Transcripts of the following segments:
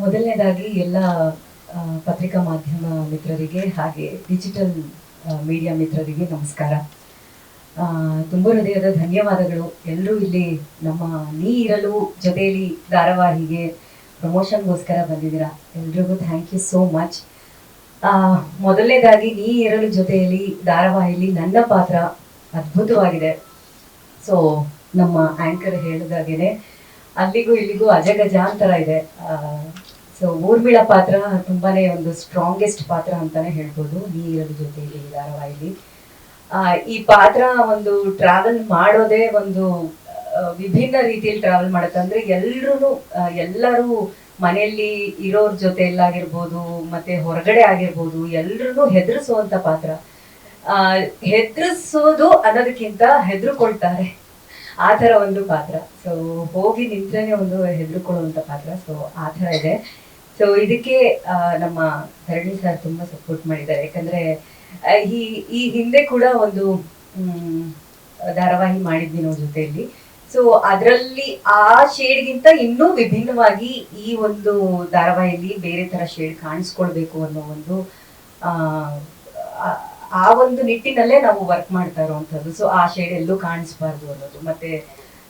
ಮೊದಲನೇದಾಗಿ ಎಲ್ಲ ಪತ್ರಿಕಾ ಮಾಧ್ಯಮ ಮಿತ್ರರಿಗೆ ಹಾಗೆ ಡಿಜಿಟಲ್ ಮೀಡಿಯಾ ಮಿತ್ರರಿಗೆ ನಮಸ್ಕಾರ. ತುಂಬ ಹೃದಯದ ಧನ್ಯವಾದಗಳು. ಎಲ್ಲರೂ ಇಲ್ಲಿ ನಮ್ಮ ನೀ ಇರಲು ಜೊತೆಯಲ್ಲಿ ಧಾರಾವಾಹಿಗೆ ಪ್ರಮೋಷನ್ಗೋಸ್ಕರ ಬಂದಿದ್ದೀರಾ? ಎಲ್ರಿಗೂ ಥ್ಯಾಂಕ್ ಯು ಸೋ ಮಚ್ ಮೊದಲನೇದಾಗಿ ನೀ ಇರಲು ಜೊತೆಯಲ್ಲಿ ಧಾರಾವಾಹಿಲಿ ನನ್ನ ಪಾತ್ರ ಅದ್ಭುತವಾಗಿದೆ. ಸೊ ನಮ್ಮ ಆಂಕರ್ ಹೇಳಿದಾಗೇನೆ ಅಲ್ಲಿಗೂ ಇಲ್ಲಿಗೂ ಅಜಗಜಾಂತರ ಇದೆ. ಸೊ ಊರ್ಮಿಳ ಪಾತ್ರ ತುಂಬಾನೇ ಒಂದು ಸ್ಟ್ರಾಂಗೆಸ್ಟ್ ಪಾತ್ರ ಅಂತಾನೆ ಹೇಳ್ಬೋದು. ನೀರರ ಜೊತೆಗೆ ಈ ಧಾರಾವಾಹಿಲಿ ಈ ಪಾತ್ರ ಒಂದು ಟ್ರಾವೆಲ್ ಮಾಡೋದೇ ಒಂದು ವಿಭಿನ್ನ ರೀತಿಯಲ್ಲಿ ಟ್ರಾವೆಲ್ ಮಾಡುತ್ತೆ. ಅಂದ್ರೆ ಎಲ್ಲರೂ ಮನೆಯಲ್ಲಿ ಇರೋರ್ ಜೊತೆ ಎಲ್ಲಾಗಿರ್ಬೋದು ಮತ್ತೆ ಹೊರಗಡೆ ಆಗಿರ್ಬೋದು ಎಲ್ರೂ ಹೆದರಿಸುವಂತ ಪಾತ್ರ. ಆ, ಹೆದರಿಸೋದು ಅನ್ನೋದಕ್ಕಿಂತ ಹೆದರ್ಕೊಳ್ತಾರೆ. ಆ ತರ ಒಂದು ಪಾತ್ರ. ಸೊ ಹೋಗಿ ನಿಂತ್ರೇನೆ ಒಂದು ಹೆದರ್ಕೊಳ್ಳುವಂತ ಪಾತ್ರ. ಸೊ ಆ ತರ ಇದೆ. ಸೊ ಇದಕ್ಕೆ ನಮ್ಮ ಧರಣಿ ಸರ್ ತುಂಬಾ ಸಪೋರ್ಟ್ ಮಾಡಿದ್ದಾರೆ. ಯಾಕಂದ್ರೆ ಈ ಈ ಹಿಂದೆ ಕೂಡ ಒಂದು ಧಾರಾವಾಹಿ ಮಾಡಿದ್ವಿ ನಾವು ಜೊತೆಯಲ್ಲಿ. ಸೊ ಅದರಲ್ಲಿ ಆ ಶೇಡ್ಗಿಂತ ಇನ್ನೂ ವಿಭಿನ್ನವಾಗಿ ಈ ಒಂದು ಧಾರಾವಾಹಿಯಲ್ಲಿ ಬೇರೆ ತರ ಶೇಡ್ ಕಾಣಿಸ್ಕೊಳ್ಬೇಕು ಅನ್ನೋ ಒಂದು ಆ, ಒಂದು ನಿಟ್ಟಿನಲ್ಲೇ ನಾವು ವರ್ಕ್ ಮಾಡ್ತಾ ಇರುವಂಥದ್ದು. ಸೊ ಆ ಶೇಡ್ ಎಲ್ಲೂ ಕಾಣಿಸ್ಬಾರ್ದು ಅನ್ನೋದು. ಮತ್ತೆ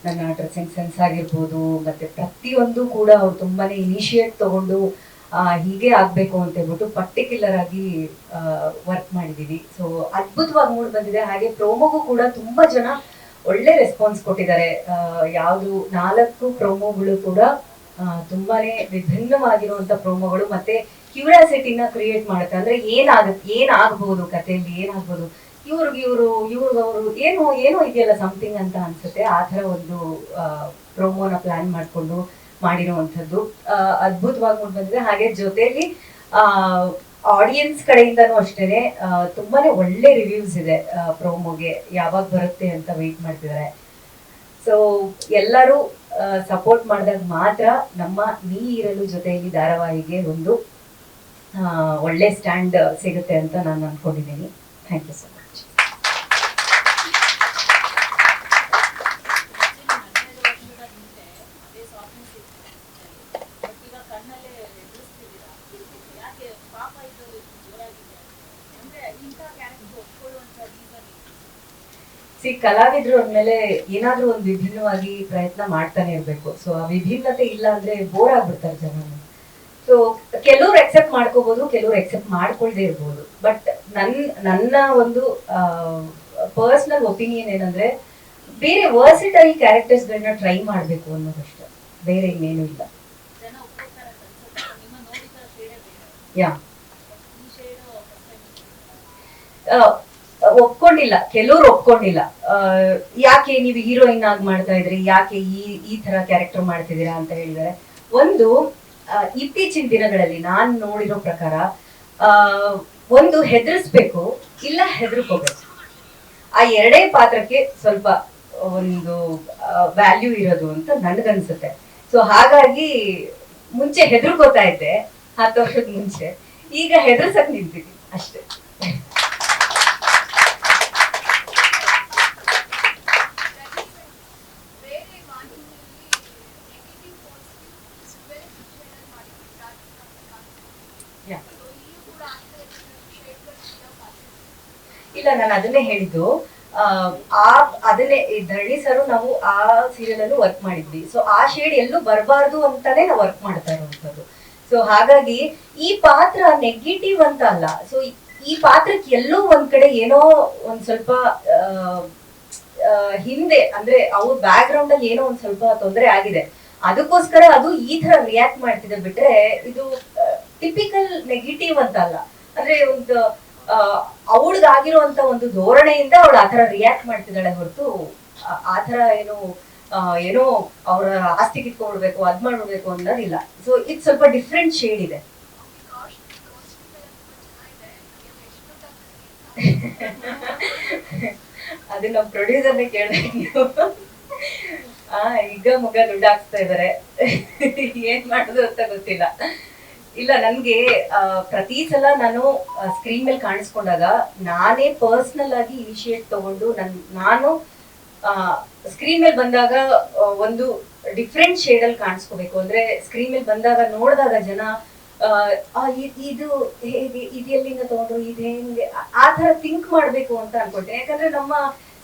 ನನ್ನ ಡ್ರೆಸ್ಸಿಂಗ್ ಸೆನ್ಸ್ ಆಗಿರ್ಬೋದು ಮತ್ತೆ ಪ್ರತಿಯೊಂದು ಕೂಡ ಅವ್ರು ತುಂಬಾನೇ ಇನಿಷಿಯೇಟ್ ತಗೊಂಡು ಹೀಗೆ ಆಗ್ಬೇಕು ಅಂತ ಹೇಳ್ಬಿಟ್ಟು ಪರ್ಟಿಕ್ಯುಲರ್ ಆಗಿ ವರ್ಕ್ ಮಾಡಿದೀವಿ. ಸೊ ಅದ್ಭುತವಾಗಿ ಮೂಡ್ ಬಂದಿದೆ. ಹಾಗೆ ಪ್ರೋಮೋಗೂ ಕೂಡ ತುಂಬಾ ಜನ ಒಳ್ಳೆ ರೆಸ್ಪಾನ್ಸ್ ಕೊಟ್ಟಿದ್ದಾರೆ. ಯಾವುದು ನಾಲ್ಕು ಪ್ರೋಮೋಗಳು ಕೂಡ ತುಂಬಾನೇ ವಿಭಿನ್ನವಾಗಿರುವಂತ ಪ್ರೋಮೋಗಳು ಮತ್ತೆ ಕ್ಯೂರಿಯಾಸಿಟಿನ ಕ್ರಿಯೇಟ್ ಮಾಡುತ್ತೆ. ಅಂದ್ರೆ ಏನಾಗುತ್ತೆ ಏನಾಗಬಹುದು ಕಥೆಯಲ್ಲಿ, ಏನಾಗ್ಬೋದು? ಇವ್ರಿಗೆ ಇವರು, ಇವ್ರಿಗೆ ಅವರು ಏನು, ಏನೋ ಇದೆಯಲ್ಲ ಸಮಥಿಂಗ್ ಅಂತ ಅನ್ಸುತ್ತೆ. ಆ ಥರ ಒಂದು ಪ್ರೋಮೋನ ಪ್ಲಾನ್ ಮಾಡಿಕೊಂಡು ಮಾಡಿರುವಂಥದ್ದು. ಅದ್ಭುತವಾಗಿ ಮೂಡ್ ಬಂದಿದೆ ಹಾಗೆ ಜೊತೆಯಲ್ಲಿ ಆಡಿಯನ್ಸ್ ಕಡೆಯಿಂದನೂ ಅಷ್ಟೇನೆ ತುಂಬಾನೇ ಒಳ್ಳೆ ರಿವ್ಯೂಸ್ ಇದೆ ಪ್ರೋಮೋಗೆ ಯಾವಾಗ ಬರುತ್ತೆ ಅಂತ ವೆಯ್ಟ್ ಮಾಡ್ತಿದ್ದಾರೆ ಸೊ ಎಲ್ಲರೂ ಸಪೋರ್ಟ್ ಮಾಡಿದಾಗ ಮಾತ್ರ ನಮ್ಮ ನೀ ಇರಲು ಜೊತೆಯಲ್ಲಿ ಧಾರಾವಾಹಿಗೆ ಒಂದು ಒಳ್ಳೆ ಸ್ಟ್ಯಾಂಡ್ ಸಿಗುತ್ತೆ ಅಂತ ನಾನು ಅನ್ಕೊಂಡಿದ್ದೀನಿ. ಥ್ಯಾಂಕ್ ಯು ಸರ್ ಸಿ ಕಲಾವಿದ್ರು ಅಂದ್ಮೇಲೆ ಏನಾದ್ರೂ ಒಂದು ವಿಭಿನ್ನವಾಗಿ ಪ್ರಯತ್ನ ಮಾಡ್ತಾನೆ ಇರ್ಬೇಕು. ಸೊ ಆ ವಿಭಿನ್ನತೆ ಇಲ್ಲ ಅಂದ್ರೆ ಬೋರ್ ಆಗ್ಬಿಡ್ತಾರೆ ಜನ ಸೊ ಕೆಲವ್ರು ಎಕ್ಸೆಪ್ಟ್ ಮಾಡ್ಕೋಬಹುದು ಕೆಲವ್ರು ಎಕ್ಸೆಪ್ಟ್ ಮಾಡ್ಕೊಳ್ದೇ ಇರ್ಬೋದು. ಬಟ್ ನನ್ ನನ್ನ ಒಂದು ಪರ್ಸನಲ್ ಒಪಿನಿಯನ್ ಏನಂದ್ರೆ ಬೇರೆ ವರ್ಸಿಟೈಲ್ ಕ್ಯಾರೆಕ್ಟರ್ಸ್ ಗಳನ್ನ ಟ್ರೈ ಮಾಡ್ಬೇಕು ಅನ್ನೋದಷ್ಟೇ. ಬೇರೆ ಇನ್ನೇನು ಇಲ್ಲ. ಯಾ ಆ, ಒಪ್ಕೊಂಡಿಲ್ಲ. ಕೆಲವ್ರು ಒಪ್ಕೊಂಡಿಲ್ಲ. ಯಾಕೆ ನೀವು ಹೀರೋಯಿನ್ ಆಗಿ ಮಾಡ್ತಾ ಇದ್ರಿ? ಯಾಕೆ ಈ ಈ ತರ ಕ್ಯಾರೆಕ್ಟರ್ ಮಾಡ್ತಿದ್ದೀರಾ ಅಂತ ಹೇಳಿದ್ರೆ ಒಂದು ಇತ್ತೀಚಿನ ದಿನಗಳಲ್ಲಿ ನಾನ್ ನೋಡಿರೋ ಪ್ರಕಾರ ಒಂದು ಹೆದರ್ಸ್ಬೇಕು, ಇಲ್ಲ ಹೆದರ್ಕೋಬೇಕು. ಆ ಎರಡೇ ಪಾತ್ರಕ್ಕೆ ಸ್ವಲ್ಪ ಒಂದು ವ್ಯಾಲ್ಯೂ ಇರೋದು ಅಂತ ನನ್ಗನ್ಸುತ್ತೆ. ಸೊ ಹಾಗಾಗಿ ಮುಂಚೆ ಹೆದರ್ಕೋತಾ ಇದ್ದೆ ಹತ್ತು ವರ್ಷದ ಮುಂಚೆ. ಈಗ ಹೆದರ್ಸಕ್ ನಿಂತಿದ್ದೀನಿ, ಅಷ್ಟೇ ಬೇರೆ ವಾಹಿನಿಯಲ್ಲಿ ನೆಗೆಟಿವ್ ಪೋಸ್ಟ್ ಮಾಡಿದ್ದಾರೆ Yeah. ಇಲ್ಲೂ ಕೂಡ ಆಗ್ತದೆ ಶೇಡ್ಗಳು ಸಿಗೋ ಸಾಧ್ಯತೆ ಇಲ್ಲ ನಾನು ಅದನ್ನೇ ಹೇಳಿದ್ದು. ಆ, ಅದನ್ನೇ ಧರಣಿ ಸರು ನಾವು ಆ ಸೀರಿಯಲ್ ಅಲ್ಲೂ ವರ್ಕ್ ಮಾಡಿದ್ವಿ. ಸೊ ಆ ಶೇಡ್ ಎಲ್ಲೂ ಬರಬಾರ್ದು ಅಂತಾನೆ ನಾವು ವರ್ಕ್ ಮಾಡ್ತಾ ಇರುವಂತದ್ದು ಸೊ ಹಾಗಾಗಿ ಈ ಪಾತ್ರ ನೆಗೆಟಿವ್ ಅಂತ ಅಲ್ಲ. ಸೊ ಈ ಪಾತ್ರಕ್ಕೆ ಎಲ್ಲೋ ಒಂದ್ ಕಡೆ ಏನೋ ಒಂದ್ ಸ್ವಲ್ಪ ಹಿಂದೆ ಅಂದ್ರೆ ಅವ್ರ ಬ್ಯಾಕ್ ಗ್ರೌಂಡ್ ಅಲ್ಲಿ ಏನೋ ಒಂದ್ ಸ್ವಲ್ಪ ತೊಂದರೆ ಆಗಿದೆ. ಅದಕ್ಕೋಸ್ಕರ ಅದು ಈ ತರ ರಿಯಾಕ್ಟ್ ಮಾಡ್ತಿದೆ ಬಿಟ್ರೆ ಇದು ಟಿಪಿಕಲ್ ನೆಗೆಟಿವ್ ಅಂತ ಅಲ್ಲ. ಅಂದ್ರೆ ಒಂದು ಅವಳಿಗಾಗಿರುವಂತ ಒಂದು ಧೋರಣೆಯಿಂದ ಅವಳು ಆತರ ರಿಯಾಕ್ಟ್ ಮಾಡ್ತಿದ್ದಾಳೆ ಹೊರತು ಆತರ ಏನು ಏನೋ ಅವರ ಆಸ್ತಿ ಕಿತ್ಕೊಂಡ್ಬಿಡ್ಬೇಕು, ಅದ್ ಮಾಡ್ಬಿಡ್ಬೇಕು ಅನ್ನೋದಿಲ್ಲ. ಸೊ ಇದು ಸ್ವಲ್ಪ ಡಿಫ್ರೆಂಟ್ ಶೇಡ್ ಇದೆ. ಅದು ನಮ್ಮ ಪ್ರೊಡ್ಯೂಸರ್ನೇ ಕೇಳ್ಬೇಕು ಆ, ಈಗ ಮುಗ ದುಡ್ಡು ಹಾಕ್ತಾ ಇದಾರೆ. ಏನ್ ಮಾಡುದು ಅಂತ ಗೊತ್ತಿಲ್ಲ. ಇಲ್ಲ, ನನ್ಗೆ ಪ್ರತಿ ಸಲ ನಾನು ಸ್ಕ್ರೀನ್ ಮೇಲೆ ಕಾಣಿಸ್ಕೊಂಡಾಗ ನಾನೇ ಪರ್ಸನಲ್ ಆಗಿ ಇನಿಷಿಯೇಟ್ ತಗೊಂಡು ನನ್, ನಾನು ಸ್ಕ್ರೀನ್ ಮೇಲೆ ಬಂದಾಗ ಒಂದು ಡಿಫ್ರೆಂಟ್ ಶೇಡ್ ಅಲ್ಲಿ ಕಾಣಿಸ್ಕೋಬೇಕು. ಅಂದ್ರೆ ಸ್ಕ್ರೀನ್ ಮೇಲೆ ಬಂದಾಗ ನೋಡಿದಾಗ ಜನ ಇದು ಹೇಗೆ, ಇದು ಎಲ್ಲಿಂದ ತಗೊಂಡ್ರು, ಇದು ಹೆಂಗೆ, ಆ- ಆ ತರ ಥಿಂಕ್ ಮಾಡ್ಬೇಕು ಅಂತ ಅನ್ಕೊಳ್ತೇನೆ ಯಾಕಂದ್ರೆ ನಮ್ಮ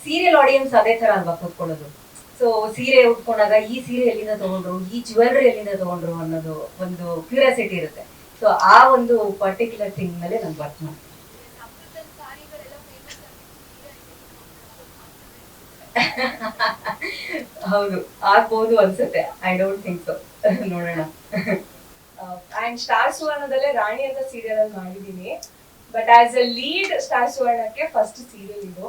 ಸೀರಿಯಲ್ ಆಡಿಯನ್ಸ್ ಅದೇ ತರ ಅಲ್ವಾ ಕೂತ್ಕೊಳ್ಳೋದು. ಸೊ ಸೀರೆ ಉಟ್ಕೊಂಡಾಗ ಈ ಸೀರೆ ಎಲ್ಲಿಂದ ತಗೊಂಡ್ರು? ಈ ಜ್ಯುವೆಲ್ರಿ ಎಲ್ಲಿಂದ ತಗೊಂಡ್ರು ಅನ್ನೋದು ಒಂದು ಕ್ಯೂರಿಯಾಸಿಟಿ ಇರುತ್ತೆ. ಸೊ ಆ ಒಂದು ಪರ್ಟಿಕ್ಯುಲರ್ ಥಿಂಗ್ ಮೇಲೆ ನಾನು ವರ್ಕ್ ಮಾಡ್ತೀನಿ. ಹೌದು, ಆಗ್ಬೋದು ಅನ್ಸುತ್ತೆ. ಐ ಡೋಂಟ್ ಥಿಂಕ್ ಸೊ ನೋಡೋಣ. ಅಂಡ್ ಸ್ಟಾರ್ ಸುವರ್ಣದಲ್ಲೇ ರಾಣಿ ಅಂತ ಸೀರಿಯಲ್ ಅಲ್ಲಿ ಮಾಡಿದೀನಿ but as a lead Star ಸುವರ್ಣಕ್ಕೆ first serial ಇದು.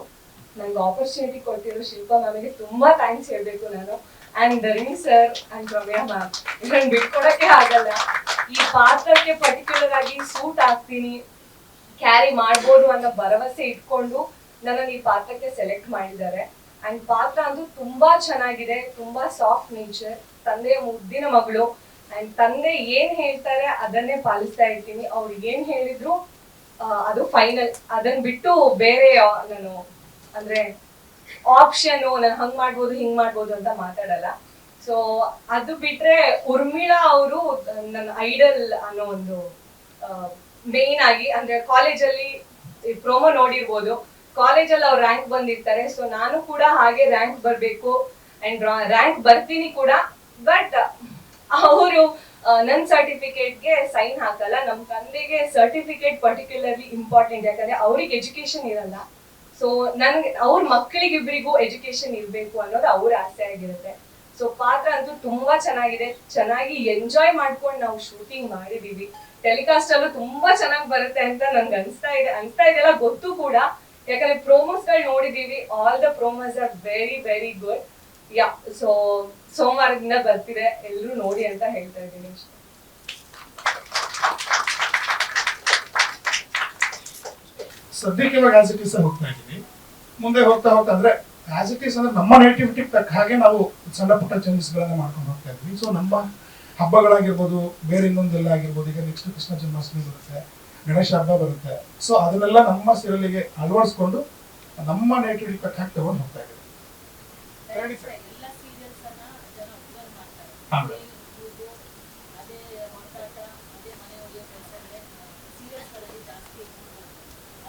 ನಂಗೆ ಆಪರ್ಚುನಿಟಿ ಕೊಟ್ಟಿರೋ ಶಿಲ್ಪಾ ಮ್ಯಾಮಿಗೆ ತುಂಬಾ ಥ್ಯಾಂಕ್ಸ್ ಹೇಳ್ಬೇಕು ನಾನು. And Dharani sir and Ramya ma'am ಇದನ್ನು ಬಿಟ್ಕೊಡಕ್ಕೆ ಆಗಲ್ಲ. ಈ ಪಾತ್ರಕ್ಕೆ ಪರ್ಟಿಕ್ಯುಲರ್ ಆಗಿ ಸೂಟ್ ಹಾಕ್ತೀನಿ ಕ್ಯಾರಿ ಮಾಡ್ಬೋದು ಅನ್ನೋ ಭರವಸೆ ಇಟ್ಕೊಂಡು ನನ್ನನ್ನು ಈ ಪಾತ್ರಕ್ಕೆ ಸೆಲೆಕ್ಟ್ ಮಾಡಿದ್ದಾರೆ. ಅಂಡ್ ಪಾತ್ರ ಅಂತೂ ತುಂಬಾ ಚೆನ್ನಾಗಿದೆ, ತುಂಬಾ ಸಾಫ್ಟ್ ನೇಚರ್ ತಂದೆಯ ಮುದ್ದಿನ ಮಗಳು. ಅಂಡ್ ತಂದೆ ಏನ್ ಹೇಳ್ತಾರೆ ಅದನ್ನೇ ಪಾಲಿಸ್ತಾ ಇರ್ತೀನಿ. ಅವ್ರು ಏನ್ ಹೇಳಿದ್ರು ಅದು ಫೈನಲ್ ಅದನ್ನ ಬಿಟ್ಟು ಬೇರೆ ನಾನು ಅಂದ್ರೆ ಆಪ್ಷನ್ ನಾನು ಹಂಗ್ ಮಾಡ್ಬೋದು, ಹಿಂಗ್ ಮಾಡ್ಬೋದು ಅಂತ ಮಾತಾಡಲ್ಲ. ಸೊ ಅದು ಬಿಟ್ರೆ ಉರ್ಮಿಳಾ ಅವರು ನನ್ನ ಐಡಲ್ ಅನ್ನೋ ಒಂದು ಮೇನ್ ಆಗಿ, ಅಂದ್ರೆ ಕಾಲೇಜಲ್ಲಿ ಪ್ರೋಮೋ ನೋಡಿರ್ಬೋದು. ಕಾಲೇಜಲ್ಲಿ ಅವ್ರು ರ್ಯಾಂಕ್ ಬಂದಿರ್ತಾರೆ. ಸೊ ನಾನು ಕೂಡ ಹಾಗೆ ರ್ಯಾಂಕ್ ಬರಬೇಕು ಅಂಡ್ ರ್ಯಾಂಕ್ ಬರ್ತೀನಿ ಕೂಡ. ಬಟ್ ಅವರು ನನ್ನ ಸರ್ಟಿಫಿಕೇಟ್ಗೆ ಸೈನ್ ಹಾಕಲ್ಲ. ನಮ್ಮ ತಂದೆಗೆ ಸರ್ಟಿಫಿಕೇಟ್ ಪರ್ಟಿಕ್ಯುಲರ್ಲಿ ಇಂಪಾರ್ಟೆಂಟ್ ಯಾಕಂದ್ರೆ ಅವ್ರಿಗೆ ಎಜುಕೇಶನ್ ಇರಲ್ಲ. ಸೊ ನನ್ಗೆ ಅವ್ರ ಮಕ್ಕಳಿಗಿಬ್ಬರಿಗೂ ಎಜುಕೇಶನ್ ಇರಬೇಕು ಅನ್ನೋದು ಅವ್ರ ಆಸೆ ಆಗಿರುತ್ತೆ. ಸೊ ಪಾತ್ರ ಅಂತೂ ತುಂಬಾ ಚೆನ್ನಾಗಿದೆ. ಚೆನ್ನಾಗಿ ಎಂಜಾಯ್ ಮಾಡ್ಕೊಂಡು ನಾವು ಶೂಟಿಂಗ್ ಮಾಡಿದೀವಿ. ಟೆಲಿಕಾಸ್ಟ್ ಅಲ್ಲೂ ತುಂಬಾ ಚೆನ್ನಾಗಿ ಬರುತ್ತೆ ಅಂತ ನನ್ಗೆ ಅನ್ಸ್ತಾ ಇದೆ. ಅನ್ಸ್ತಾ ಇದೆಲ್ಲ ಗೊತ್ತು ಕೂಡ. ಯಾಕಂದ್ರೆ ಪ್ರೋಮೋಸ್ಗಳು ನೋಡಿದೀವಿ. All the promos are very very good yeah so ಸೋಮವಾರದಿಂದ ಬರ್ತಿದೆ. ಎಲ್ಲರೂ ನೋಡಿ ಅಂತ ಹೇಳ್ತಾ ಇದ್ದೀನಿ ಅಷ್ಟೇ ಸದ್ಯಕ್ಕೆ ಇವಾಗ ಆಸ್ ಇಟ್ ಹೋಗ್ತಾ ಇದ್ದೀನಿ ಮುಂದೆ ಹೋಗ್ತಾ ಹೋಗ್ತಾ ಅಂದ್ರೆ ಆಸ್ ಇಟ್ ಅಂದ್ರೆ ನಮ್ಮ ನೇಟಿವಿಟಿ ತಕ್ಕ ಹಾಗೆ ನಾವು ಸಣ್ಣ ಪುಟ್ಟ ಚೇಂಜಸ್ ಗಳನ್ನ ಮಾಡ್ಕೊಂಡು ಹೋಗ್ತಾ ಇದ್ವಿ ಸೊ ನಮ್ಮ ಹಬ್ಬಗಳಾಗಿರ್ಬೋದು ಬೇರೆ ಇನ್ನೊಂದೆಲ್ಲ ಆಗಿರ್ಬೋದು ಈಗ ನೆಕ್ಸ್ಟ್ ಕೃಷ್ಣ ಜನ್ಮಾಷ್ಟಮಿ ಬರುತ್ತೆ ಗಣೇಶ ಹಬ್ಬ ಬರುತ್ತೆ. ಸೊ ಅದನ್ನೆಲ್ಲ ನಮ್ಮ ಸೀರಿಯಲ್ಗೆ ಅಳವಡಿಸ್ಕೊಂಡು ನಮ್ಮ ನೇಟಿವಿಟಿ ತಕ್ಕ ಹಾಕಿ ತಗೊಂಡು ಹೋಗ್ತಾ ಇದ್ದೀವಿ ಎಲ್ಲ ಸೀರಿಯಲ್ಸ್ ಅನ್ನ ಜನ ಅಬ್ಸರ್ವ್ ಮಾಡ್ತಾರೆ ಹಾ. ಅದೇ ಕೂಗು, ಅದೇ ಹೊರಟಾಟ ಅದೇ ಮನೆ ಒಯ್ಯೋ ಕೆಲಸಗಳೇ ಸೀರಿಯಲ್ಸ್ಗಳಲ್ಲಿ ಜಾಸ್ತಿ ಇರ್ತದೆ.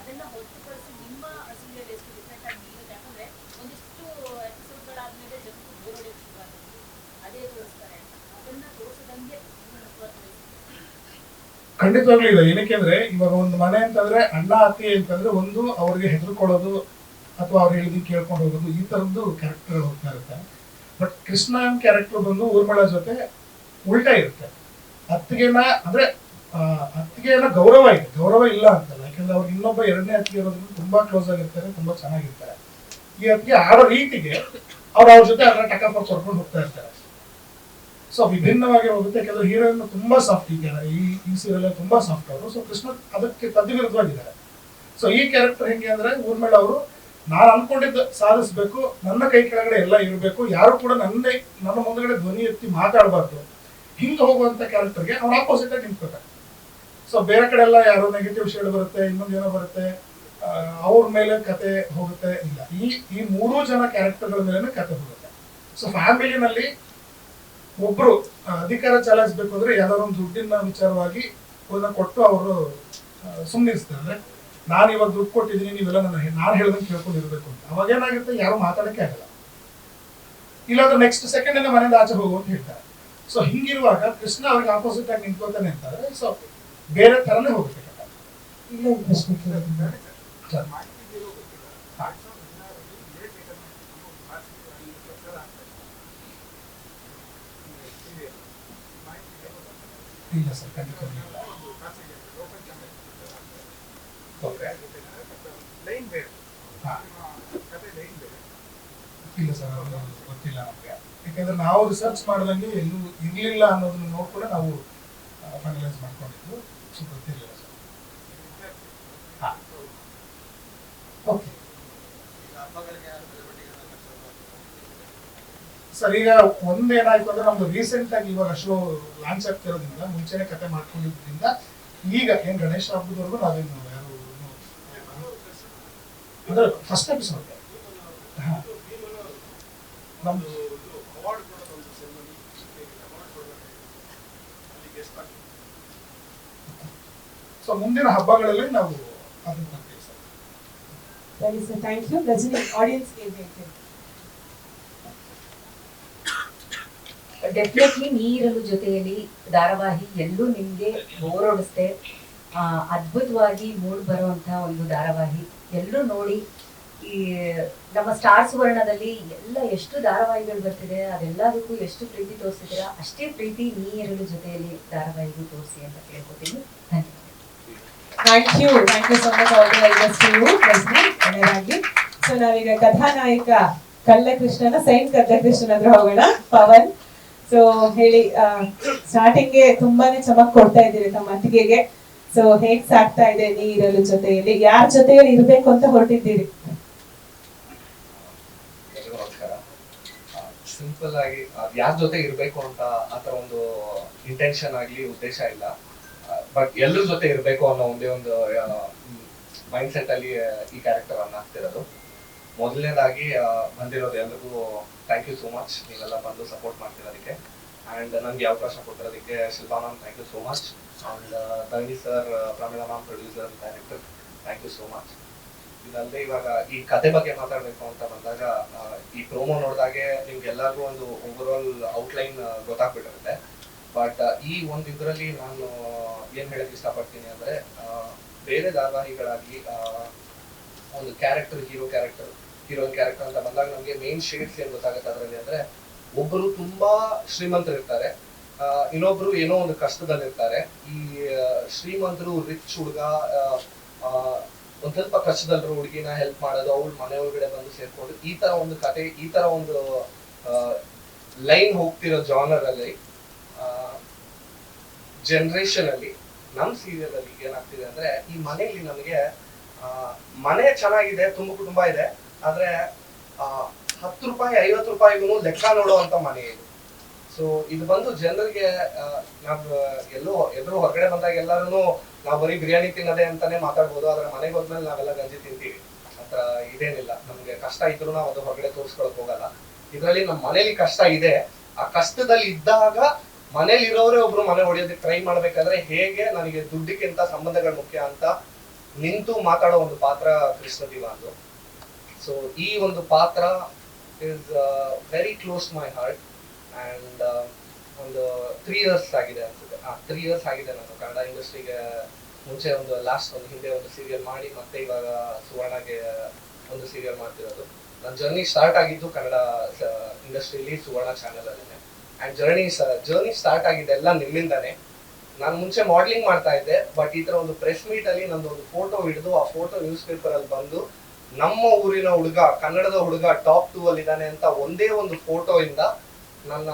ಅದನ್ನ ಹೊರತುಪಡಿಸಿ ನಿಮ್ಮ ಸೀರಿಯಲ್ ಎಷ್ಟು ಡಿಫ್ರೆಂಟ್ ಆಗಿ ನಿಲ್ಲುತ್ತೆ ಯಾಕಂದ್ರೆ ಒಂದಿಷ್ಟು ಎಪಿಸೋಡ್ಗಳಾದ್ಮೇಲೆ ಜನರು ಬೋರ್ ಹೊಡೆಯೋಕೆ ಶುರುವಾಗುತ್ತೆ ಅದೇ ತೋರಿಸ್ತಾರೆ ಅದನ್ನ ತೋರಿಸದಂಗೆ ನಿಮ್ಮನ್ನ ತೋರಿಸ್ತಾರೆ ಖಂಡಿತವಾಗ್ಲೂ ಇಲ್ಲ. ಏನಕ್ಕೆ ಅಂದ್ರೆ ಇವಾಗ ಒಂದು ಮನೆ ಅಂತಂದ್ರೆ ಅಣ್ಣ, ಅತ್ತೆ ಅಂತಂದ್ರೆ ಒಂದು ಅವ್ರಿಗೆ ಹೆದರ್ಕೊಳ್ಳೋದು ಅಥವಾ ಅವ್ರು ಹೇಳಿದ್ ಕೇಳ್ಕೊಂಡು ಹೋಗೋದು, ಈ ತರದ್ದು ಕ್ಯಾರೆಕ್ಟರ್ ಹೋಗ್ತಾ ಇರುತ್ತೆ. ಬಟ್ ಕೃಷ್ಣ ಕ್ಯಾರೆಕ್ಟರ್ ಬಂದು ಊರ್ಮಳ ಜೊತೆ ಉಲ್ಟಾ ಇರುತ್ತೆ. ಅತ್ತಿಗೆನ ಅಂದ್ರೆ ಅತ್ತಿಗೆನ ಗೌರವ ಇದೆ. ಗೌರವ ಇಲ್ಲ ಅಂತಲ್ಲ. ಯಾಕಂದ್ರೆ ಅವ್ರಿಗೆ ಇನ್ನೊಬ್ಬ ಎರಡನೇ ಅತ್ತಿಗೆ ಇರೋದ್ರಿಂದ ತುಂಬಾ ಕ್ಲೋಸ್ ಆಗಿರ್ತಾರೆ, ತುಂಬಾ ಚೆನ್ನಾಗಿರ್ತಾರೆ. ಈ ಅತ್ತಿಗೆ ಆಡೋ ರೀತಿಗೆ ಅವ್ರ ಅವ್ರ ಜೊತೆ ಅದನ್ನ ಟಕಾಫರ್ ಹೊರ್ಕೊಂಡು ಹೋಗ್ತಾ ಇರ್ತಾರೆ. ಸೊ ವಿಭಿನ್ನವಾಗಿ ಹೋಗುತ್ತೆ ಯಾಕಂದ್ರೆ ಹೀರೋಯಿನ್ ತುಂಬಾ ಸಾಫ್ಟ್ ಇದ್ದಾರೆ. ಈ ಈ ಸೀರಿಯಲ್ ತುಂಬಾ ಸಾಫ್ಟ್ ಅವರು. ಸೊ ಕೃಷ್ಣ ಅದಕ್ಕೆ ತದ್ವಿರುದ್ಧವಾಗಿದ್ದಾರೆ. ಸೊ ಈ ಕ್ಯಾರೆಕ್ಟರ್ ಹೆಂಗೆ ಅಂದ್ರೆ ಊರ್ಮೇಳ ಅವರು, ನಾನು ಅನ್ಕೊಂಡಿದ್ದ ಸಾಧಿಸ್ಬೇಕು. ನನ್ನ ಕೈ ಕೆಳಗಡೆ ಎಲ್ಲ ಇರಬೇಕು. ಯಾರು ಕೂಡ ನನ್ನ ನನ್ನ ಮುಂದಗಡೆ ಧ್ವನಿ ಎತ್ತಿ ಮಾತಾಡಬಾರ್ದು. ಹಿಂಗೆ ಹೋಗುವಂತ ಕ್ಯಾರೆಕ್ಟರ್ಗೆ ಅವ್ನು ಆಪೋಸಿಟ್ ಆಗಿ ನಿಂತ್ಕೋತಾರೆ. ಸೊ ಬೇರೆ ಕಡೆ ಎಲ್ಲ ಯಾರೋ ನೆಗೆಟಿವ್ ಶೇಡ್ ಬರುತ್ತೆ ಇನ್ನೊಂದೇನೋ ಬರುತ್ತೆ. ಅವ್ರ ಮೇಲೆ ಕತೆ ಹೋಗುತ್ತೆ. ಇಲ್ಲ. ಈ ಈ ಮೂರೂ ಜನ ಕ್ಯಾರೆಕ್ಟರ್ಗಳ ಮೇಲೆ ಕತೆ ಹೋಗುತ್ತೆ. ಸೊ ಫ್ಯಾಮಿಲಿನಲ್ಲಿ ಒಬ್ರು ಅಧಿಕಾರ ಚಲಾಯಿಸ್ಬೇಕು ಅಂದ್ರೆ ಯಾವ್ದಾದ್ರು ಒಂದು ದುಡ್ಡಿನ ವಿಚಾರವಾಗಿ ಅದನ್ನ ಕೊಟ್ಟು ಅವರು ಸುಮ್ಮನಿಸ್ತಾರೆ ನಾನು ಇವಾಗ ದುಡ್ಡು ಕೊಟ್ಟಿದ್ದೀನಿ ನೀವೆಲ್ಲ ನನ್ನ ನಾನು ಹೇಳ್ದಂಗೆ ಕೇಳ್ಕೊಂಡು ಇರಬೇಕು ಅಂತ. ಅವಾಗ ಏನಾಗುತ್ತೆ ಯಾರು ಮಾತಾಡಕ್ಕೆ ಆಗಲ್ಲ. ಇಲ್ಲಾಂದ್ರೆ ನೆಕ್ಸ್ಟ್ ಸೆಕೆಂಡ್ ಮನೆಯಿಂದ ಆಚೆ ಹೋಗು ಅಂತ ಹೇಳ್ತಾರೆ. ಸೊ ಹಿಂಗಿರುವಾಗ ಕೃಷ್ಣ ಅವ್ರಿಗೆ ಆಪೋಸಿಟ್ ಆಗಿ ನಿಂತ್ಕೋತಾನೆ ಅಂತಾರೆ. ಸೊ ಬೇರೆ ತರನೇ ಒಂದು ಪ್ರಶ್ನೆ ಕೇಳಿದ್ರೆ ಸರ್. ಹಾ. ಇಲ್ಲ ಸರ್ ಖಂಡಿತ ಇಲ್ಲ ಸರ್ ಗೊತ್ತಿಲ್ಲ ನಮಗೆ ನಾವು ರಿಸರ್ಚ್ ಮಾಡಿದಂಗೆ ಎಲ್ಲೂ ಇರಲಿಲ್ಲ ಅನ್ನೋದನ್ನ ಕೂಡ ನಾವು ಫೈನಲೈಸ್ ಮಾಡ್ಕೊಂಡಿದ್ದು ಸೊ ಗೊತ್ತಿರಲಿಲ್ಲ ಸರ್ ಹಾಂ ಓಕೆ ಸರ್ ಈಗ ಒಂದೇನಾಯ್ತು ಅಂದ್ರೆ ನಮ್ದು ರೀಸೆಂಟ್ ಆಗಿ ಇವಾಗ ಶೋ ಲಾಂಚ್ ಆಗ್ತಿರೋದ್ರಿಂದ ಮುಂಚೆನೆ ಕತೆ ಮಾಡ್ಕೊಂಡಿದ್ರಿಂದ, ಈಗ ಏನ್ ಗಣೇಶ ಹಬ್ಬದವರೆಗೂ ನಾವೇನು ಯಾರು ಅಂದ್ರೆ ಫಸ್ಟ್ ಎಪಿಸೋಡ್ ನಮ್ದು ಸೊ ಮುಂದಿನ ಹಬ್ಬಗಳಲ್ಲಿ ನಾವು ಅದನ್ನ ಸರಿ ಸರ್ ಥ್ಯಾಂಕ್ ಯು ರಜನಿ ಆಡಿಯನ್ಸ್ಗೆ ಹೇಳ್ತೀನಿ. ಡೆಫಿನೆಟ್ಲಿ ನೀರಲು ಜೊತೆಯಲ್ಲಿ ಧಾರಾವಾಹಿ ಎಲ್ಲೂ ನಿಮಗೆ ಆ, ಅದ್ಭುತವಾಗಿ ಮೂಡ್ ಬರುವಂತ ಒಂದು ಧಾರಾವಾಹಿ. ಎಲ್ಲರೂ ನೋಡಿ ಈ ನಮ್ಮ ಸ್ಟಾರ್ ಸುವರ್ಣದಲ್ಲಿ ಎಲ್ಲ ಎಷ್ಟು ಧಾರಾವಾಹಿಗಳು ಬರ್ತಿದೆ ಅದೆಲ್ಲದಕ್ಕೂ ಎಷ್ಟು ಪ್ರೀತಿ ತೋರಿಸಿದ್ದೀರಾ ಅಷ್ಟೇ ಪ್ರೀತಿ ನೀರಲು ಜೊತೆಯಲ್ಲಿ ಧಾರಾವಾಹಿಗೂ ತೋರಿಸಿ ಅಂತ ಕೇಳ್ಕೊತೀನಿ. Thank you. ಸೊ ನಾವೀಗ ಕಥಾನಾಯಕ ಕಲ್ಲಕೃಷ್ಣನ ಸೈನ್ ಕಲ್ಲಕೃಷ್ಣನ ಹೋಗೋಣ. ಪವನ್ ಸೊ ಹೇಳಿ ಸ್ಟಾರ್ಟಿಂಗ್ಗೆ ತುಂಬಾನೇ ಚಮಕ್ ಕೊಡ್ತಾ ಇದ್ದೀರಿ ತಮ್ಮ ಅತ್ತಿಗೆಗೆ ಸೊ ಹೇಗ್ ಸಾಕ್ತಾ ಇದೆ ನೀರಲು ಜೊತೆಯಲ್ಲಿ? ಯಾರ ಜೊತೆಯಲ್ಲಿ ಇರ್ಬೇಕು ಅಂತ ಹೊರಟಿದ್ದೀರಿ? ಸಿಂಪಲ್ ಆಗಿ ಯಾರ ಜೊತೆ ಇರ್ಬೇಕು ಅಂತ ಆತರ ಒಂದು ಇಂಟೆನ್ಷನ್ ಆಗ್ಲಿ, ಉದ್ದೇಶ ಇಲ್ಲ. ಬಟ್ ಎಲ್ಲರ ಜೊತೆ ಇರ್ಬೇಕು ಅನ್ನೋ ಒಂದೇ ಒಂದು ಮೈಂಡ್ ಸೆಟ್ ಅಲ್ಲಿ ಈ ಕ್ಯಾರೆಕ್ಟರ್ ಅನ್ನ ಹಾಕ್ತಿರೋದು. ಮೊದಲನೇದಾಗಿ ಬಂದಿರೋದು ಎಲ್ರಿಗೂ ಥ್ಯಾಂಕ್ ಯು ಸೋ ಮಚ್ ನೀವೆಲ್ಲ ಬಂದು ಸಪೋರ್ಟ್ ಮಾಡ್ತಿರೋದಕ್ಕೆ. ಆ್ಯಂಡ್ ನನಗೆ ಅವಕಾಶ ಕೊಟ್ಟಿರೋದಕ್ಕೆ Shilpa ma'am thank you so much and Dharani sir Pramila ma'am producer director thank you so much ಇದಲ್ಲದೆ ಇವಾಗ ಈ ಕತೆ ಬಗ್ಗೆ ಮಾತಾಡಬೇಕು ಅಂತ ಬಂದಾಗ ಈ ಪ್ರೋಮೋ ನೋಡಿದಾಗೆ ನಿಮ್ಗೆಲ್ಲರಿಗೂ ಒಂದು ಓವರ್ ಆಲ್ ಔಟ್ಲೈನ್ ಗೊತ್ತಾಗ್ಬಿಟ್ಟಿರುತ್ತೆ. ಬಟ್ ಈ ಒಂದು ಇದರಲ್ಲಿ ನಾನು ಏನು ಹೇಳಕ್ಕೆ ಇಷ್ಟಪಡ್ತೀನಿ ಅಂದರೆ ಬೇರೆ ಧಾರಾವಾಹಿಗಳಾಗಿ ಒಂದು character hero character heroine character ಅಂತ ಬಂದಾಗ ನಮಗೆ ಮೇನ್ ಶೇಡ್ಸ್ ಏನ್ ಗೊತ್ತಾಗುತ್ತೆ ಅದರಲ್ಲಿ ಅಂದ್ರೆ ಒಬ್ಬರು ತುಂಬಾ ಶ್ರೀಮಂತರಿರ್ತಾರೆ. ಇನ್ನೊಬ್ರು ಏನೋ ಒಂದು ಕಷ್ಟದಲ್ಲಿರ್ತಾರೆ. ಈ ಶ್ರೀಮಂತರು ರಿಚ್ ಹುಡುಗ ಒಂದ್ ಸ್ವಲ್ಪ ಕಷ್ಟದಲ್ಲಿ ಹುಡುಗಿನ ಹೆಲ್ಪ್ ಮಾಡೋದು, ಅವ್ಳು ಮನೆ ಒಳಗಡೆ ಬಂದು ಸೇರ್ಕೊಂಡು ಈ ತರ ಒಂದು ಕತೆ, ಈ ತರ ಒಂದು ಲೈನ್ ಹೋಗ್ತಿರೋ ಜಾನರ್ ಅಲ್ಲಿ ಜನರೇಷನ್ ಅಲ್ಲಿ, ನಮ್ ಸೀರಿಯಲ್ ಅಲ್ಲಿ ಏನಾಗ್ತಿದೆ ಅಂದ್ರೆ ಈ ಮನೆಯಲ್ಲಿ ನಮಗೆ ಮನೆ ಚೆನ್ನಾಗಿದೆ, ತುಂಬ ಕುಟುಂಬ ಇದೆ. ಆದ್ರೆ ಹತ್ತು ರೂಪಾಯಿ, ಐವತ್ತು ರೂಪಾಯಿಗೂ ಲೆಕ್ಕ ನೋಡುವಂತ ಮನೆ ಇದು. ಸೊ ಇದು ಬಂದು ಜನರಿಗೆ ನಾವು ಎಲ್ಲೋ ಎದುರು ಹೊರಗಡೆ ಬಂದಾಗ ಎಲ್ಲರೂ ನಾವು ಬರೀ ಬಿರಿಯಾನಿ ತಿನ್ನೋದೇ ಅಂತಾನೆ ಮಾತಾಡ್ಬೋದು, ಆದ್ರೆ ಮನೆಗೆ ಹೋದ್ಮೇಲೆ ನಾವೆಲ್ಲ ಗಂಜಿ ತಿಂತೀವಿ. ಆತರ ಇದೇನಿಲ್ಲ, ನಮ್ಗೆ ಕಷ್ಟ ಇದ್ರು ನಾವು ಅದು ಹೊರಗಡೆ ತೋರಿಸ್ಕೊಳಕ್ ಹೋಗಲ್ಲ. ಇದರಲ್ಲಿ ನಮ್ಮ ಮನೇಲಿ ಕಷ್ಟ ಇದೆ. ಆ ಕಷ್ಟದಲ್ಲಿ ಇದ್ದಾಗ ಮನೇಲಿ ಇರೋರೇ ಒಬ್ರು ಮನೆ ಹೊಡೆಯೋದಕ್ಕೆ ಟ್ರೈ ಮಾಡ್ಬೇಕಾದ್ರೆ ಹೇಗೆ ನನಗೆ ದುಡ್ಡಿಗಿಂತ ಸಂಬಂಧಗಳು ಮುಖ್ಯ ಅಂತ ನಿಂತು ಮಾತಾಡೋ ಒಂದು ಪಾತ್ರ ಕೃಷ್ಣ ದಿವಾನ್ದು ಸೊ ಈ ಒಂದು ಪಾತ್ರ is very close my heart and ಒಂದು ತ್ರೀ ಇಯರ್ಸ್ ಆಗಿದೆ ಅನ್ಸುತ್ತೆ. ಹಾಂ ತ್ರೀ ಇಯರ್ಸ್ ಆಗಿದೆ ನಾನು ಕನ್ನಡ ಇಂಡಸ್ಟ್ರಿಗೆ ಮುಂಚೆ ಒಂದು ಲಾಸ್ಟ್ ಒಂದು ಹಿಂದೆ ಒಂದು ಸೀರಿಯಲ್ ಮಾಡಿ, ಮತ್ತೆ ಇವಾಗ ಸುವರ್ಣಗೆ ಒಂದು ಸೀರಿಯಲ್ ಮಾಡ್ತಿರೋದು. ನನ್ನ ಜರ್ನಿ ಸ್ಟಾರ್ಟ್ ಆಗಿದ್ದು ಕನ್ನಡ ಇಂಡಸ್ಟ್ರಿಲಿ ಸುವರ್ಣ ಚಾನೆಲ್ ಅಲ್ಲಿನೇ ಅಂಡ್ ಜರ್ನಿ ಜರ್ನಿ ಸ್ಟಾರ್ಟ್ ಆಗಿದ್ದೆಲ್ಲ ನಿಮ್ಮಿಂದಾನೆ. ನಾನು ಮುಂಚೆ ಮಾಡ್ಲಿಂಗ್ ಮಾಡ್ತಾ ಇದ್ದೆ ಬಟ್ ಈ ಥರ ಒಂದು ಪ್ರೆಸ್ ಮೀಟ್ ಅಲ್ಲಿ ನಂದು ಒಂದು ಫೋಟೋ ಹಿಡಿದು, ಆ ಫೋಟೋ ನ್ಯೂಸ್ ಪೇಪರ್ ಅಲ್ಲಿ ಬಂದು ನಮ್ಮ ಊರಿನ ಹುಡುಗ, ಕನ್ನಡದ ಹುಡುಗ ಟಾಪ್ ಟೂ ಅಲ್ಲಿ ಇದ್ದಾನೆ ಅಂತ ಒಂದೇ ಒಂದು ಫೋಟೋ ಇಂದ ನನ್ನ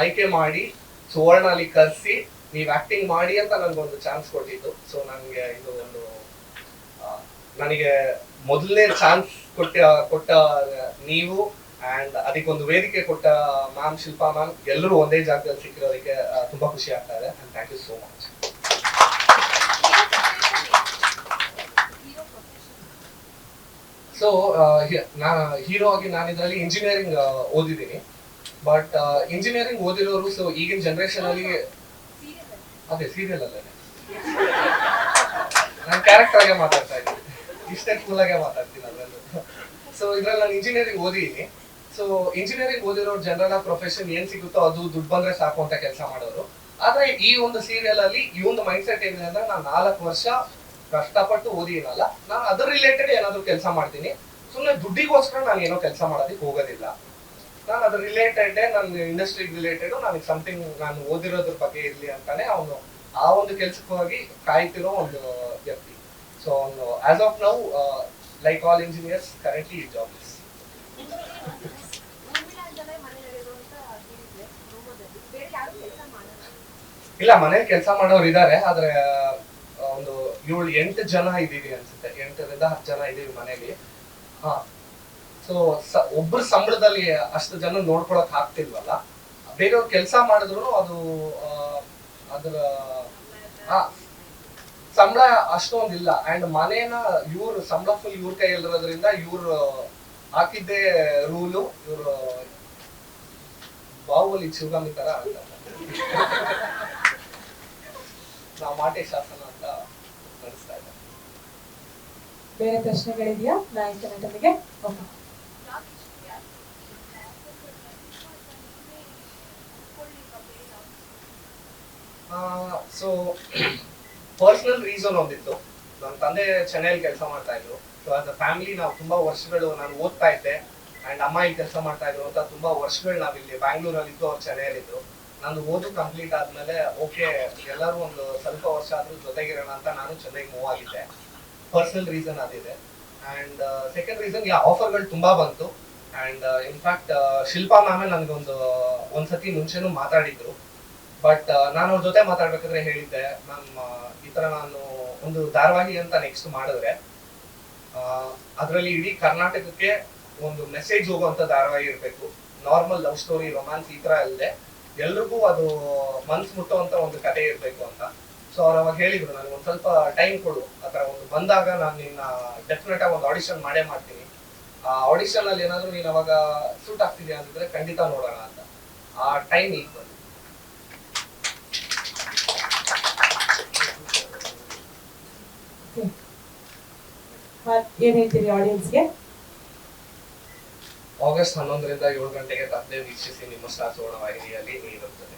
ಆಯ್ಕೆ ಮಾಡಿ ಸುವರ್ಣ ಅಲ್ಲಿ ನೀವು ನೀವ್ ಆಕ್ಟಿಂಗ್ ಮಾಡಿ ಅಂತ ನನ್ಗೊಂದು ಚಾನ್ಸ್ ಕೊಟ್ಟಿದ್ದು. ಸೊ ನನಗೆ ಇದು ಒಂದು ನನಗೆ ಮೊದಲನೇ ಚಾನ್ಸ್ ಕೊಟ್ಟ ಕೊಟ್ಟ ನೀವು ಅಂಡ್ ಅದಕ್ಕೊಂದು ವೇದಿಕೆ ಕೊಟ್ಟ ಮ್ಯಾಮ್ ಶಿಲ್ಪಾ ಮ್ಯಾಮ್ ಎಲ್ಲರೂ ಒಂದೇ ಜಾಗದಲ್ಲಿ ಸಿಕ್ಕಿರೋದಕ್ಕೆ ತುಂಬಾ ಖುಷಿ ಆಗ್ತಾ ಇದೆ and thank you so much hero profession so ನಾ ಹೀರೋ ಆಗಿ ನಾನು ಇದರಲ್ಲಿ ಇಂಜಿನಿಯರಿಂಗ್ ಓದಿದ್ದೀನಿ. ಬಟ್ ಇಂಜಿನಿಯರಿಂಗ್ ಓದಿರೋರು ಸೊ ಈಗಿನ ಜನರೇಷನ್ ಅಲ್ಲಿ ಅದೇ ಸೀರಿಯಲ್ ಅಲ್ಲೇ. ನಾನು ಕ್ಯಾರೆಕ್ಟರ್ ಮಾತಾಡ್ತಾ ಇದ್ದೀನಿ. ಇಷ್ಟೇ ಫುಲ್ ಆಗೇ ಮಾತಾಡ್ತೀನಿ ಅದರಲ್ಲೂ. ಸೊ ಇದ್ರಲ್ಲಿ ನಾನು ಇಂಜಿನಿಯರಿಂಗ್ ಓದಿದ್ದೀನಿ. ಸೊ ಇಂಜಿನಿಯರಿಂಗ್ ಓದಿರೋ ಜನರಲ್ ಪ್ರೊಫೆಷನ್ ಏನ್ ಸಿಗುತ್ತೋ ಅದು ದುಡ್ಡು ಬಂದ್ರೆ ಸಾಕು ಅಂತ ಕೆಲಸ ಮಾಡೋರು. ಆದ್ರೆ ಈ ಒಂದು ಸೀರಿಯಲ್ ಅಲ್ಲಿ ಈ ಒಂದು ಮೈಂಡ್ ಸೆಟ್ ಏನಿದೆ ಅಂದ್ರೆ ನಾನು ನಾಲ್ಕು ವರ್ಷ ಕಷ್ಟಪಟ್ಟು ಓದಿನಲ್ಲ ನಾನು ಅದ್ರ ರಿಲೇಟೆಡ್ ಏನಾದ್ರು ಕೆಲಸ ಮಾಡ್ತೀನಿ. ಸುಮ್ಮನೆ ದುಡ್ಡಿಗೋಸ್ಕರ ನಾನು ಏನೋ ಕೆಲಸ ಮಾಡೋದಕ್ಕೆ ಹೋಗೋದಿಲ್ಲ. ನಾನು ಅದ್ರ ರಿಲೇಟೆಡ್ ನನ್ನ ಇಂಡಸ್ಟ್ರಿ ರಿಲೇಟೆಡ್ ನನಗೆ ಸಮಥಿಂಗ್ ನಾನು ಓದಿರೋದ್ರ ಬಗ್ಗೆ ಇರ್ಲಿ ಅಂತಾನೆ ಅವನು ಆ ಒಂದು ಕೆಲ್ಸಕ್ಕಾಗಿ ಕಾಯ್ತಿರೋ ಒಂದು ವ್ಯಕ್ತಿ. ಸೊ ಅವನು as of now like all engineers currently job is ಇಲ್ಲ, ಮನೇಲಿ ಕೆಲಸ ಮಾಡೋರು ಇದ್ದಾರೆ ಆದ್ರೆ ಏಳು ಎಂಟು ಜನ ಇದ್ದೀವಿ ಅನ್ಸುತ್ತೆ. ಎಂಟರಿಂದ ಹತ್ತು ಜನ ಇದ್ದೀವಿ ಮನೇಲಿ. ಹಾ. ಸೊ ಒಬ್ಬರ ಸಂಬಳದಲ್ಲಿ ಅಷ್ಟು ಜನ ನೋಡ್ಕೊಳಕ್ ಆಗ್ತಿಲ್ವಲ್ಲ? ಬೇರೆಯವ್ರು ಕೆಲಸ ಮಾಡಿದ್ರು ಅದು ಅದರ, ಹಾ. ಸಂಬಳ ಅಷ್ಟೊಂದಿಲ್ಲ. ಅಂಡ್ ಮನೇನ ಇವ್ರು, ಸಂಬಳ ಫುಲ್ ಇವ್ರ ಕೈಯಲ್ಲಿರೋದ್ರಿಂದ ಇವ್ರು ಹಾಕಿದ್ದೇ ರೂಲು ಇವ್ರು ಬಾಹುಬಲಿ ಶಿವಗಾಮಿ ತರ ಅಂತ. ನಾವು ಮಾಟೆ ಶಾಸನ ಅಂತ ನಡೆಸ್ತಾ ಇದ್ದಾರೆ. ಬೇರೆ ಪ್ರಶ್ನೆಗಳಿದೆಯಾ? ನಾಯಕ ನಟನಿಗೆ ಓಕೆ ಸೊ ಪರ್ಸನಲ್ ರೀಸನ್ ಒಂದಿತ್ತು. ನನ್ನ ತಂದೆ ಚೆನ್ನೈಲಿ ಕೆಲಸ ಮಾಡ್ತಾ ಇದ್ರು. ಸೊ ಆಸ್ ಅ ಫ್ಯಾಮಿಲಿ ನಾವು ತುಂಬಾ ವರ್ಷಗಳು ನಾನು ಓದ್ತಾ ಇದ್ದೆ. ಅಂಡ್ ಅಮ್ಮ ಇಲ್ಲಿ ಕೆಲಸ ಮಾಡ್ತಾ ಇದ್ರು ಅಂತ ತುಂಬಾ ವರ್ಷಗಳು ನಾವಿಲ್ಲಿ ಇಲ್ಲಿ ಬ್ಯಾಂಗ್ಳೂರಲ್ಲಿ ಇದ್ದು ಅವ್ರು ಚೆನ್ನೈಯಲ್ಲಿ ಇದ್ರು ನಂದು ಓದು ಕಂಪ್ಲೀಟ್ ಆದ್ಮೇಲೆ ಓಕೆ ಎಲ್ಲರೂ ಒಂದು ಸ್ವಲ್ಪ ವರ್ಷ ಆದ್ರೂ ಜೊತೆಗಿರೋಣ ಅಂತ ನಾನು ಚೆನ್ನೈಗೆ ಮೂವ್ ಆಗಿದ್ದೆ. ಪರ್ಸನಲ್ ರೀಸನ್ ಅದಿದೆ. ಅಂಡ್ ಸೆಕೆಂಡ್ ರೀಸನ್ ಯಾ ಆಫರ್ಗಳು ತುಂಬಾ ಬಂತು. ಅಂಡ್ ಇನ್ಫ್ಯಾಕ್ಟ್ ಶಿಲ್ಪಾ ಮ್ಯಾಮೇ ನನಗೊಂದು, ಒಂದ್ಸತಿ ಮುಂಚೆನೂ ಮಾತಾಡಿದ್ರು. ಬಟ್ ನಾನು ಅವ್ರ ಜೊತೆ ಮಾತಾಡ್ಬೇಕಾದ್ರೆ ಹೇಳಿದ್ದೆ ಮ್ಯಾಮ್ ಈ ತರ ನಾನು ಒಂದು ಧಾರಾವಾಹಿ ಅಂತ ನೆಕ್ಸ್ಟ್ ಮಾಡಿದ್ರೆ ಅದರಲ್ಲಿ ಇಡೀ ಕರ್ನಾಟಕಕ್ಕೆ ಒಂದು ಮೆಸೇಜ್ ಹೋಗುವಂತ ಧಾರಾವಾಹಿ ಇರಬೇಕು. ನಾರ್ಮಲ್ ಲವ್ ಸ್ಟೋರಿ ರೊಮ್ಯಾನ್ಸ್ ಈ ತರ ಅಲ್ಲದೆ ಎಲ್ರಿಗೂ ಅದು ಮನ್ಸು ಮುಟ್ಟುವಂತ ಒಂದು ಕತೆ ಇರಬೇಕು ಅಂತ. ಸೊ ಅವ್ರು ಅವಾಗ ಹೇಳಿದ್ರು, ನನಗೆ ಒಂದ್ ಸ್ವಲ್ಪ ಟೈಮ್ ಕೊಡು. ಆ ಥರ ಒಂದು ಬಂದಾಗ ನಾನು ನಿನ್ನ ಡೆಫಿನೆಟ್ ಆಗಿ ಒಂದು ಆಡಿಷನ್ ಮಾಡೇ ಮಾಡ್ತೀನಿ. ಆ ಆಡಿಷನ್ ಅಲ್ಲಿ ಏನಾದ್ರು ನೀನು ಅವಾಗ ಸೂಟ್ ಆಗ್ತಿದ್ಯಾ ಅಂತಂದ್ರೆ ಖಂಡಿತ ನೋಡೋಣ ಅಂತ. ಆ ಟೈಮ್ ಈಗ ಬಂದು ಏನ್ ಹೇಳ್ತೀರಿ ಆಡಿಯನ್ಸ್ಗೆ ಆಗಸ್ಟ್ ಹನ್ನೊಂದರಿಂದ ಏಳು ಗಂಟೆಗೆ ತಪ್ಪದೆ ವೀಕ್ಷಿಸಿ ನಿಮ್ಮ ಸ್ಟಾರ್ ಸುವರ್ಣ ವಾಹಿನಿಯಲ್ಲಿ ನೀಡುತ್ತದೆ